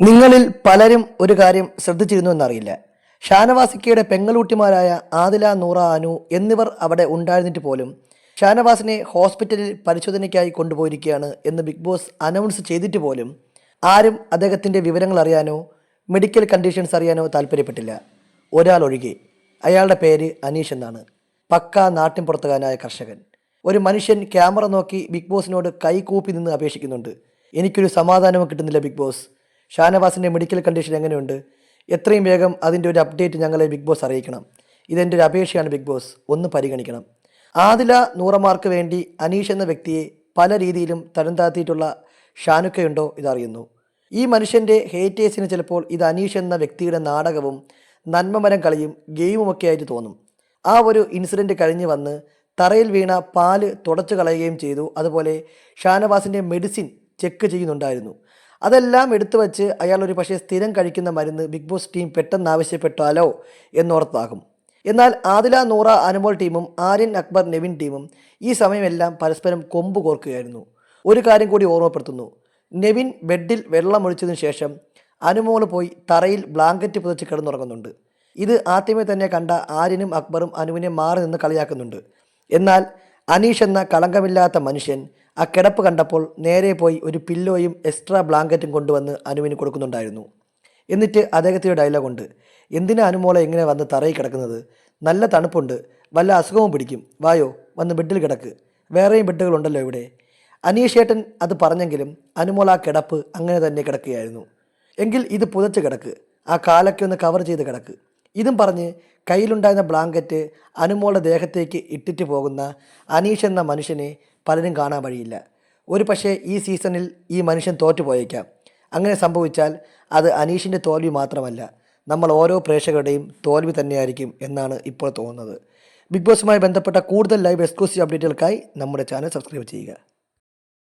നിങ്ങളിൽ പലരും ഒരു കാര്യം ശ്രദ്ധിച്ചിരുന്നു എന്നറിയില്ല. ഷാനവാസിക്കയുടെ പെങ്ങളൂട്ടിമാരായ ആദില നൂറ അനു എന്നിവർ അവിടെ ഉണ്ടായിരുന്നിട്ട് പോലും ഷാനവാസിനെ ഹോസ്പിറ്റലിൽ പരിശോധനയ്ക്കായി കൊണ്ടുപോയിരിക്കുകയാണ് എന്ന് ബിഗ് ബോസ് അനൗൺസ് ചെയ്തിട്ട് പോലും ആരും അദ്ദേഹത്തിന്റെ വിവരങ്ങൾ അറിയാനോ മെഡിക്കൽ കണ്ടീഷൻസ് അറിയാനോ താല്പര്യപ്പെട്ടില്ല. ഒരാൾ ഒഴികെ. അയാളുടെ പേര് അനീഷ് എന്നാണ്. പക്കാ നാട്ടിൻപുറത്തുകാരനായ കർഷകൻ. ഒരു മനുഷ്യൻ ക്യാമറ നോക്കി ബിഗ് ബോസിനോട് കൈകൂപ്പി നിന്ന് അപേക്ഷിക്കുന്നുണ്ട്. എനിക്കൊരു സമാധാനവും കിട്ടുന്നില്ല ബിഗ് ബോസ്. ഷാനവാസിന്റെ മെഡിക്കൽ കണ്ടീഷൻ എങ്ങനെയുണ്ട്? എത്രയും വേഗം അതിന്റെ ഒരു അപ്ഡേറ്റ് ഞങ്ങളെ ബിഗ് ബോസ് അറിയിക്കണം. ഇതെന്റെ ഒരു അപേക്ഷയാണ് ബിഗ് ബോസ് ഒന്ന് പരിഗണിക്കണം. ആദില നൂറമാർക്ക് വേണ്ടി അനീഷ് എന്ന വ്യക്തിയെ പല രീതിയിലും തരം താഴ്ത്തിയിട്ടുള്ള ഷാനുക്കയുണ്ടോ ഇതറിയുന്നു. ഈ മനുഷ്യന്റെ ഹേറ്റേഴ്സിന് ചിലപ്പോൾ ഇത് അനീഷ് എന്ന വ്യക്തിയുടെ നാടകവും നന്മമരം കളിയും ഗെയിമുമൊക്കെ ആയിട്ട് തോന്നും. ആ ഒരു ഇൻസിഡന്റ് കഴിഞ്ഞ് വന്ന് തറയിൽ വീണ പാൽ തുടച്ചു കളയുകയും ചെയ്തു. അതുപോലെ ഷാനവാസിന്റെ മെഡിസിൻ ചെക്ക് ചെയ്യുന്നുണ്ടായിരുന്നു. അതെല്ലാം എടുത്തു വച്ച് അയാൾ ഒരു പക്ഷേ സ്ഥിരം കഴിക്കുന്ന മരുന്ന് ബിഗ് ബോസ് ടീം പെട്ടെന്ന് ആവശ്യപ്പെട്ടാലോ എന്നോർത്താകും. എന്നാൽ ആദില നൂറ അനുമോൾ ടീമും ആര്യൻ അക്ബർ നെവിൻ ടീമും ഈ സമയമെല്ലാം പരസ്പരം കൊമ്പ് കോർക്കുകയായിരുന്നു. ഒരു കാര്യം കൂടി ഓർമ്മപ്പെടുത്തുന്നു. നെവിൻ ബെഡിൽ വെള്ളമൊഴിച്ചതിന് ശേഷം അനുമോൾ പോയി തറയിൽ ബ്ലാങ്കറ്റ് പുതച്ച് കിടന്നുറങ്ങുന്നുണ്ട്. ഇത് ആദ്യമേ തന്നെ കണ്ട ആര്യനും അക്ബറും അനുവിനെ മാറി നിന്ന് കളിയാക്കുന്നുണ്ട്. എന്നാൽ അനീഷ് എന്ന കളങ്കമില്ലാത്ത മനുഷ്യൻ ആ കിടപ്പ് കണ്ടപ്പോൾ നേരെ പോയി ഒരു പില്ലോയും എക്സ്ട്രാ ബ്ലാങ്കറ്റും കൊണ്ടുവന്ന് അനുവിന് കൊടുക്കുന്നുണ്ടായിരുന്നു. എന്നിട്ട് അദ്ദേഹത്തിന്റെ ഡയലോഗുണ്ട് എന്തിനാ അനുമോളെ ഇങ്ങനെ വന്ന് തറയിൽ കിടക്കുന്നത്? നല്ല തണുപ്പുണ്ട്. വല്ല അസുഖവും പിടിക്കും. വായോ വന്ന് ബെഡിൽ കിടക്ക്. വേറെയും ബെഡുകളുണ്ടല്ലോ ഇവിടെ. അനീഷേട്ടൻ അത് പറഞ്ഞെങ്കിലും അനുമോൾ ആ കിടപ്പ് അങ്ങനെ തന്നെ കിടക്കുകയായിരുന്നു. എങ്കിൽ ഇത് പുതച്ച് കിടക്ക്. ആ കാലൊക്കെ ഒന്ന് കവർ ചെയ്ത് കിടക്ക്. ഇതും പറഞ്ഞ് കയ്യിലുണ്ടായിരുന്ന ബ്ലാങ്കറ്റ് അനുമോളുടെ ദേഹത്തേക്ക് ഇട്ടിട്ട് പോകുന്ന അനീഷ് എന്ന മനുഷ്യനെ പലരും കാണാൻ വഴിയില്ല. ഒരു പക്ഷേ ഈ സീസണിൽ ഈ മനുഷ്യൻ തോറ്റുപോയേക്കാം. അങ്ങനെ സംഭവിച്ചാൽ അത് അനീഷിന്റെ തോൽവി മാത്രമല്ല നമ്മൾ ഓരോ പ്രേക്ഷകരുടെയും തോൽവി തന്നെയായിരിക്കും എന്നാണ് ഇപ്പോൾ തോന്നുന്നത്. ബിഗ് ബോസുമായി ബന്ധപ്പെട്ട കൂടുതൽ ലൈവ് എക്സ്ക്ലൂസീവ് അപ്ഡേറ്റുകൾക്കായി നമ്മുടെ ചാനൽ സബ്സ്ക്രൈബ് ചെയ്യുക.